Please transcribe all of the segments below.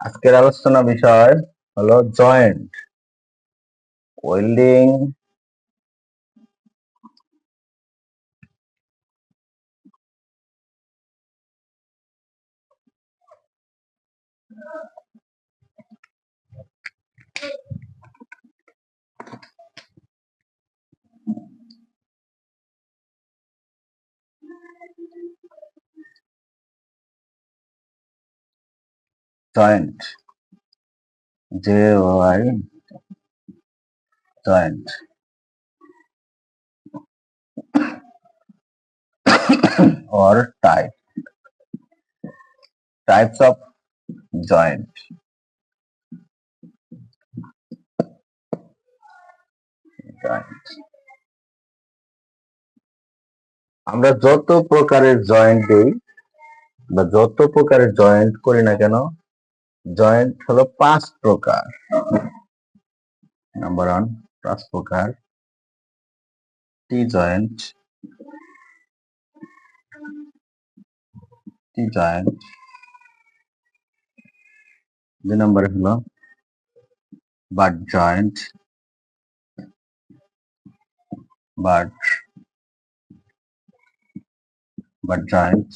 আজকের আলোচনা বিষয় হলো joint welding joint J Y joint or type. Types of joint. Joint. আমরা যত প্রকারের জয়েন্ট দিই বা যত প্রকারের জয়েন্ট করি না কেন জয়েন্ট হলো পাঁচ প্রকার। নাম্বার ওয়ান, পাঁচ প্রকার। T joint. T joint. দুই নম্বরে হলো butt joint. Butt butt joint.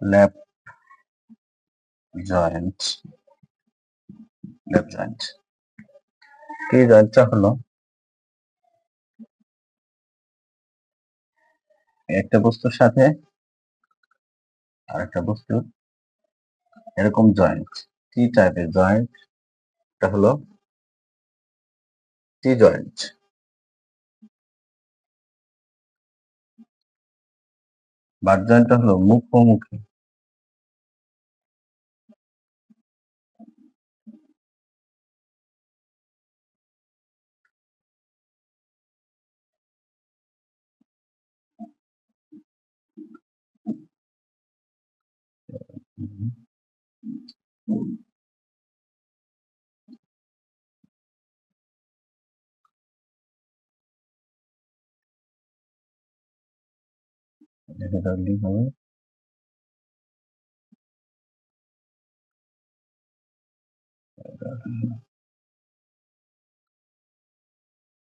Lap joint lap joint T জয়েন্টটা হলো একটা বস্তুর সাথে আর একটা বস্তুর এরকম জয়েন্ট টি টাইপের জয়েন্ট এটা হলো টি জয়েন্ট বাট জয়েন্টটা হলো মুখোমুখি।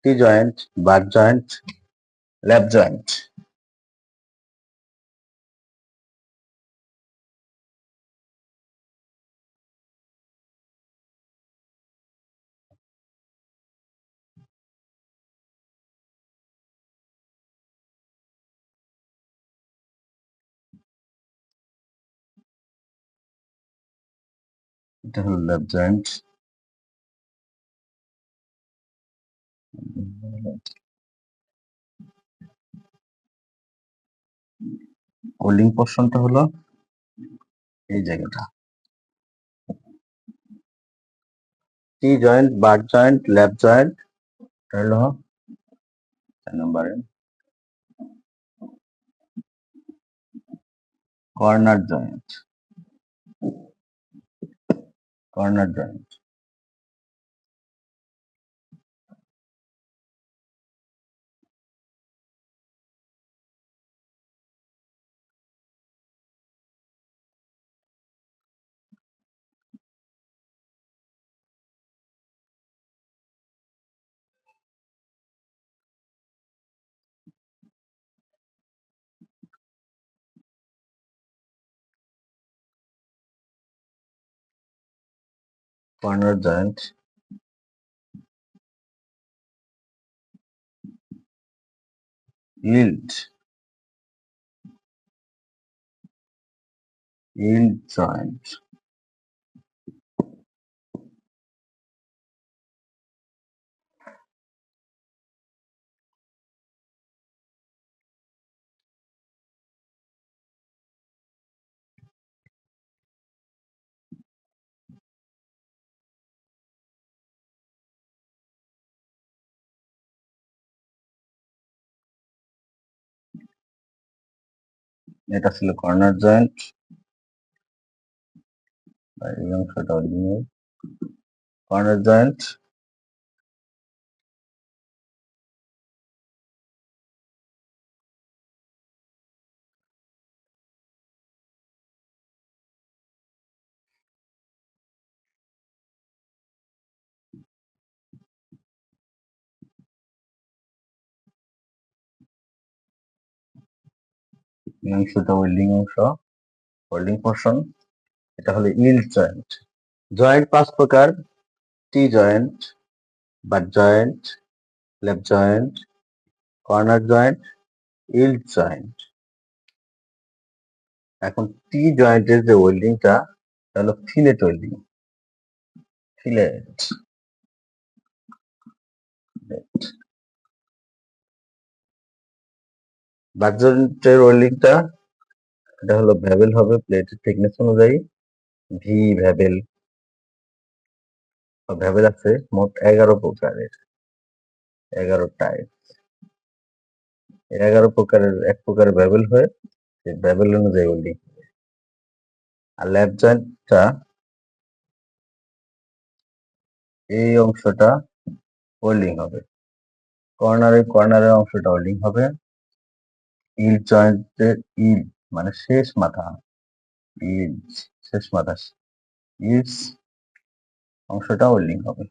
T joint butt joint lap joint এটা হলো ল্যাপ জয়েন্ট হোল্ডিং পোর্শনটা হলো এই জায়গাটা। T joint butt joint lap joint হলো নম্বরে। Corner joint corner joint corner joint. Yield yield joint এটা ছিল কর্নার জয়েন্ট। এই অংশটা কর্নার জয়েন্ট এই অংশটা ওয়েল্ডিং অংশ ওয়েল্ডিং পোর্শন এটা হলো ইল জয়েন্ট জয়েন্ট পাঁচ প্রকার T joint butt joint left joint corner joint ইল জয়েন্ট এখন টি জয়েন্টের যে ওয়েল্ডিংটা হলো ফিলেট ওয়েল্ডিং ফিলেট বাট জয়েন্টের ওয়েল্ডিংটা, এটা হলো ভ্যাবেল হবে প্লেটের থিকনেস অনুযায়ী ভি ভ্যাবেল। ভ্যাবেল আছে মোট এগারো প্রকারের, এগারো টাইপ এগারো প্রকারের, এক প্রকার ভ্যাবেল হয় ভ্যাবেল অনুযায়ী ওয়েল্ডিং আর ল্যাব জয়েন্টটা এই অংশটা ওয়েল্ডিং হবে। কর্নারে, কর্নারের অংশটা ওয়েল্ডিং হবে। ইল জয়েন্টের ইল মানে শেষ মাথা। ইল শেষ মাথা। ইস অংশটাও লিঙ্ক হবে।